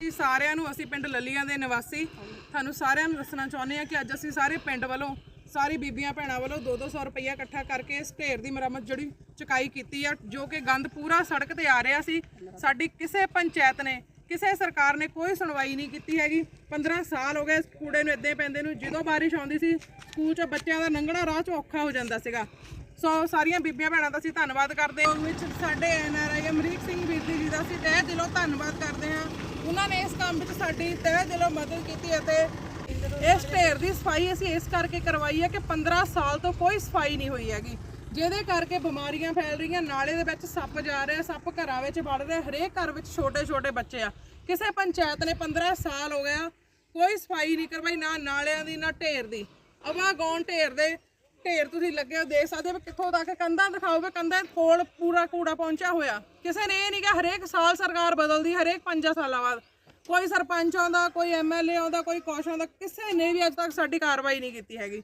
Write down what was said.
ਜੀ, ਸਾਰਿਆਂ ਨੂੰ ਅਸੀਂ ਪਿੰਡ ਲੱਲੀਆਂ ਦੇ ਨਿਵਾਸੀ। ਤੁਹਾਨੂੰ ਸਾਰਿਆਂ ਨੂੰ ਦੱਸਣਾ ਚਾਹੁੰਦੇ ਹਾਂ ਕਿ ਅੱਜ ਅਸੀਂ ਸਾਰੇ ਪਿੰਡ ਵੱਲੋਂ, ਸਾਰੀ ਬੀਬੀਆਂ ਭੈਣਾਂ ਵੱਲੋਂ 2-200 ਰੁਪਈਆ ਇਕੱਠਾ ਕਰਕੇ ਇਸ ਢੇਰ ਦੀ ਮੁਰੰਮਤ ਜਿਹੜੀ ਚੁਕਾਈ ਕੀਤੀ ਆ, ਜੋ ਕਿ ਗੰਦ ਪੂਰਾ ਸੜਕ ਤੇ ਆ ਰਿਹਾ ਸੀ। ਸਾਡੀ ਕਿਸੇ ਪੰਚਾਇਤ ਨੇ, ਕਿਸੇ ਸਰਕਾਰ ਨੇ ਕੋਈ ਸੁਣਵਾਈ ਨਹੀਂ ਕੀਤੀ ਹੈਗੀ। 15 ਸਾਲ ਹੋ ਗਏ ਕੂੜੇ ਨੂੰ ਇੱਦਾਂ ਪੈਂਦੇ ਨੂੰ, ਜਦੋਂ ਬਾਰਿਸ਼ ਆਉਂਦੀ ਸੀ, ਸਕੂਲ 'ਚ ਬੱਚਿਆਂ ਦਾ ਲੰਘਣਾ ਰਾਹ 'ਚ ਔਖਾ ਹੋ ਜਾਂਦਾ ਸੀਗਾ। ਸੋ ਸਾਰੀਆਂ ਬੀਬੀਆਂ ਭੈਣਾਂ ਦਾ ਅਸੀਂ ਧੰਨਵਾਦ ਕਰਦੇ ਹਾਂ। ਵਿੱਚ ਸਾਡੇ ਐਨਆਰਆਈ ਅਮਰੀਕ ਸਿੰਘ ਵੀਰ ਜੀ ਦਾ ਅਸੀਂ ਤਹਿ ਦਿਲੋਂ ਧੰਨਵਾਦ ਕਰਦੇ ਹਾਂ। ਉਹਨਾਂ ਨੇ ਇਸ ਕੰਮ ਵਿੱਚ ਸਾਡੀ ਤਹਿ ਦਿਲੋਂ ਮਦਦ ਕੀਤੀ ਅਤੇ ਇਸ ਢੇਰ ਦੀ ਸਫ਼ਾਈ ਅਸੀਂ ਇਸ ਕਰਕੇ ਕਰਵਾਈ ਹੈ ਕਿ 15 ਸਾਲ ਤੋਂ ਕੋਈ ਸਫ਼ਾਈ ਨਹੀਂ ਹੋਈ ਹੈਗੀ, ਜਿਹਦੇ ਕਰਕੇ ਬਿਮਾਰੀਆਂ ਫੈਲ ਰਹੀਆਂ, ਨਾਲੇ ਦੇ ਵਿੱਚ ਸੱਪ ਜਾ ਰਿਹਾ, ਸੱਪ ਘਰਾਂ ਵਿੱਚ ਵੜ ਰਿਹਾ, ਹਰੇਕ ਘਰ ਵਿੱਚ ਛੋਟੇ ਛੋਟੇ ਬੱਚੇ ਆ। ਕਿਸੇ ਪੰਚਾਇਤ ਨੇ 15 ਸਾਲ ਹੋ ਗਿਆ ਕੋਈ ਸਫ਼ਾਈ ਨਹੀਂ ਕਰਵਾਈ, ਨਾ ਨਾਲਿਆਂ ਦੀ, ਨਾ ਢੇਰ ਦੀ। ਅਵਾ ਗੌਣ ਢੇਰ ਦੇ ਢੇਰ ਤੁਸੀਂ ਲੱਗਿਆ ਦੇਖ ਸਕਦੇ ਹੋ ਕਿੱਥੋਂ ਤੱਕ ਕੰਧਾਂ ਦਿਖਾਓ ਵੀ ਕੰਧਾਂ ਕੋਲ ਪੂਰਾ ਕੂੜਾ ਪਹੁੰਚਿਆ ਹੋਇਆ। ਕਿਸੇ ਨੇ ਇਹ ਨਹੀਂ ਕਿ ਹਰੇਕ ਸਾਲ ਸਰਕਾਰ ਬਦਲਦੀ, ਹਰੇਕ 5 ਸਾਲਾਂ ਬਾਅਦ। ਕੋਈ ਸਰਪੰਚ ਆਉਂਦਾ ਕੋਈ ਐਮਐਲਏ ਆਉਂਦਾ ਕੋਈ ਕੌਸ਼ ਆਉਂਦਾ ਕਿਸੇ ਨੇ ਵੀ ਅੱਜ ਤੱਕ ਸਾਡੀ ਕਾਰਵਾਈ ਨਹੀਂ ਕੀਤੀ ਹੈਗੀ।